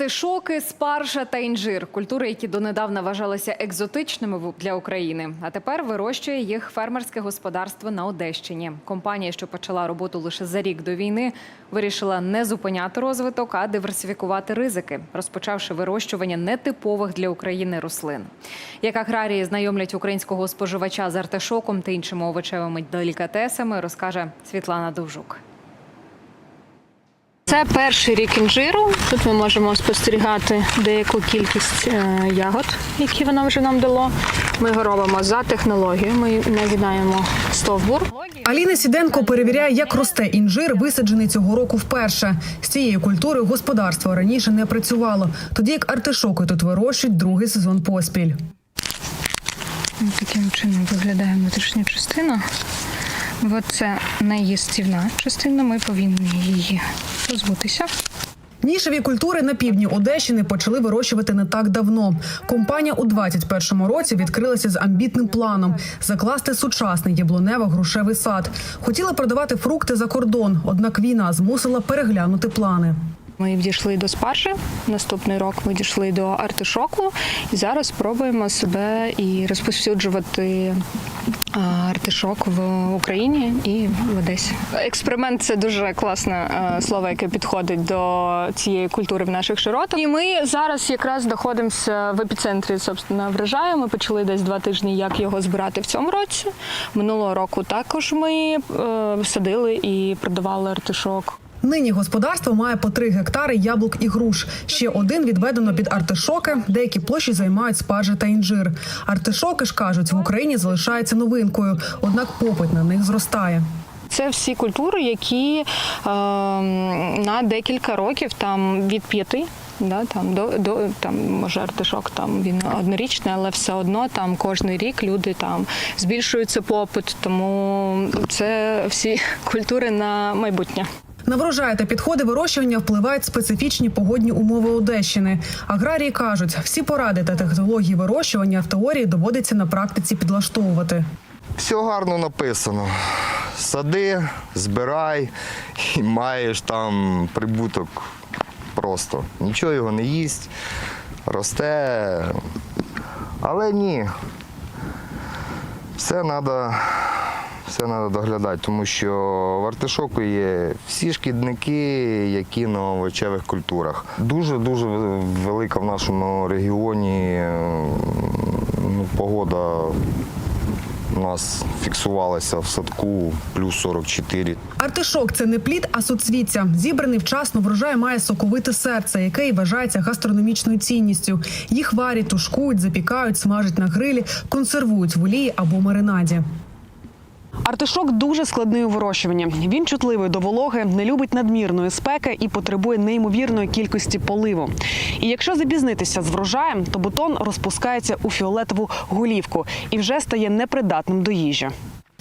Артишоки, спаржа та інжир культури, які донедавна вважалися екзотичними для України. А тепер вирощує їх фермерське господарство на Одещині. Компанія, що почала роботу лише за рік до війни, вирішила не зупиняти розвиток, а диверсифікувати ризики, розпочавши вирощування нетипових для України рослин. Як аграрії знайомлять українського споживача з артишоком та іншими овочевими делікатесами, розкаже Світлана Довжук. Це перший рік інжиру. Тут ми можемо спостерігати деяку кількість е, ягод, які воно вже нам дало. Ми його робимо за технологією. Ми нагинаємо стовбур. Аліна Сіденко перевіряє, як росте інжир, висаджений цього року вперше. З цієї культури господарство раніше не працювало, тоді як артишоки тут вирощують другий сезон поспіль. Таким чином виглядає внутрішня частина. От це неїстівна частина. Ми повинні її позбутися. Нішеві культури на півдні Одещини почали вирощувати не так давно. Компанія у 21-му році відкрилася з амбітним планом закласти сучасний яблунево-грушевий сад. Хотіла продавати фрукти за кордон, однак війна змусила переглянути плани. Ми дійшли до спаржі. Наступний рок ми дійшли до артишоку. І зараз спробуємо себе і розповсюджувати артишок в Україні і в Одесі. Експеримент це дуже класне е, слово, яке підходить до цієї культури в наших широтах. І ми зараз якраз знаходимося в епіцентрі собственно, врожаю. Ми почали десь два тижні, як його збирати в цьому році. Минулого року також ми е, садили і продавали артишок. Нині господарство має по 3 гектари яблук і груш. Ще один відведено під артишоки. Деякі площі займають спаржа та інжир. Артишоки ж кажуть, в Україні залишаються новинкою, однак попит на них зростає. Це всі культури, які е, на декілька років, там від п'яти. Да, там до, до там може артишок, там він однорічний, але все одно там кожний рік люди там збільшується попит, тому це всі культури на майбутнє. На врожай та підходи вирощування впливають специфічні погодні умови Одещини. Аграрії кажуть, всі поради та технології вирощування в теорії доводиться на практиці підлаштовувати. Все гарно написано. Сади, збирай і маєш там прибуток просто. Нічого його не їсть, росте. Але ні. Все треба все треба доглядати, тому що в артишоку є всі шкідники, які на овочевих культурах. Дуже-дуже велика в нашому регіоні ну, погода у нас фіксувалася в садку плюс 44. Артишок це не плід, а соцвіття. Зібраний вчасно врожай має соковите серце, яке і вважається гастрономічною цінністю. Їх варять, тушкують, запікають, смажать на грилі, консервують в олії або маринаді. Артишок дуже складний у вирощуванні. Він чутливий до вологи, не любить надмірної спеки і потребує неймовірної кількості поливу. І якщо запізнитися з врожаєм, то бутон розпускається у фіолетову голівку і вже стає непридатним до їжі.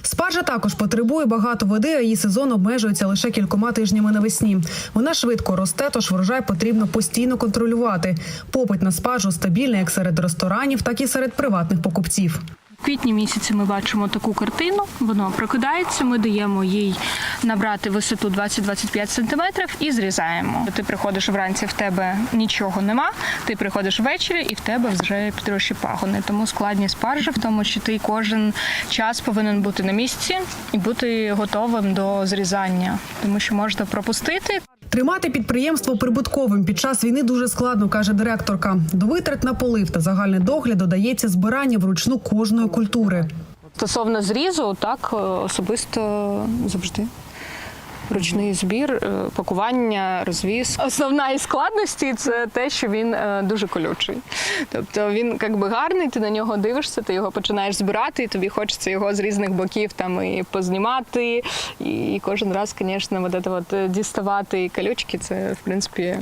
Спаржа також потребує багато води, а її сезон обмежується лише кількома тижнями навесні. Вона швидко росте, тож врожай потрібно постійно контролювати. Попит на спаржу стабільний як серед ресторанів, так і серед приватних покупців. Квітні місяці ми бачимо таку картину. Воно прокидається. Ми даємо їй набрати висоту 20-25 сантиметрів і зрізаємо. Ти приходиш вранці, в тебе нічого нема. Ти приходиш ввечері, і в тебе вже підрощі пагони. Тому складність спаржі в тому, що ти кожен час повинен бути на місці і бути готовим до зрізання, тому що можна пропустити. Тримати підприємство прибутковим під час війни дуже складно, каже директорка. До витрат на полив та загальний догляд додається збирання вручну кожної культури. Стосовно зрізу, так е, особисто завжди. Ручний збір, е, пакування, розвіз. Основна із складності це те, що він е, дуже колючий. Тобто він якби гарний, ти на нього дивишся, ти його починаєш збирати, і тобі хочеться його з різних боків там і познімати. І кожен раз, звісно, от це от е, діставати колючки, це в принципі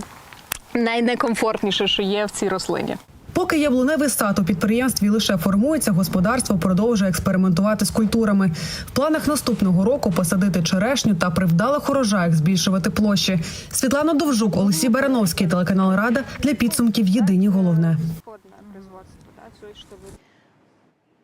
найнекомфортніше, що є в цій рослині. Поки яблуневий сад у підприємстві лише формується, господарство продовжує експериментувати з культурами. В планах наступного року посадити черешню та при вдалих урожаях збільшувати площі. Світлана Довжук, Олексій Барановський, телеканал Рада для підсумків Єдині головне.